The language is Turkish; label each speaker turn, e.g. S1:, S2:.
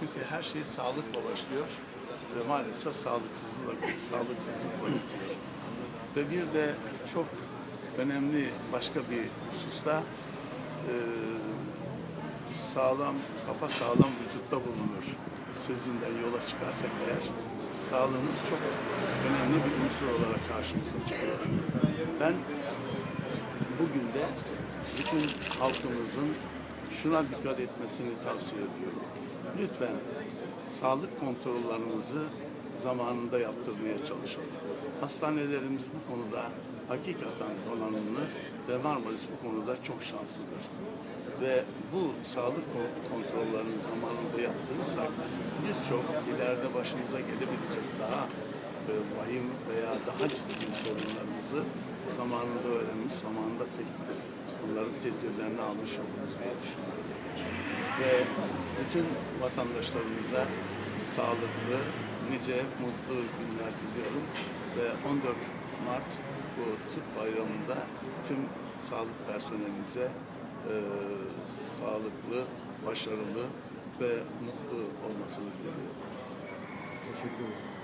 S1: Çünkü her şey sağlıkla başlıyor ve maalesef sağlıksızlıkla, sağlıksızlıkla bitiyor. Ve bir de çok önemli başka bir hususta e, sağlam, kafa sağlam vücutta bulunur. Sözünden yola çıkarsak eğer sağlığımız çok önemli bir unsur olarak karşımıza çıkıyor. Ben bugün de bütün halkımızın şuna dikkat etmesini tavsiye ediyorum. Lütfen sağlık kontrollerimizi zamanında yaptırmaya çalışalım. Hastanelerimiz bu konuda hakikaten donanımlı ve Marmaris bu konuda çok şanslıdır. Ve bu sağlık ko- kontrollerini zamanında yaptırırsak birçok ileride başımıza gelebilecek daha e, vahim veya daha ciddi sorunlarımızı zamanında öğrenmiş, zamanında tedbir, bunların tedbirlerini almış oluruz diye. Ve bütün vatandaşlarımıza sağlıklı, nice, mutlu günler diliyorum. Ve 14 Mart bu tıp bayramında tüm sağlık personelimize e, sağlıklı, başarılı ve mutlu olmasını diliyorum.
S2: Teşekkür ederim.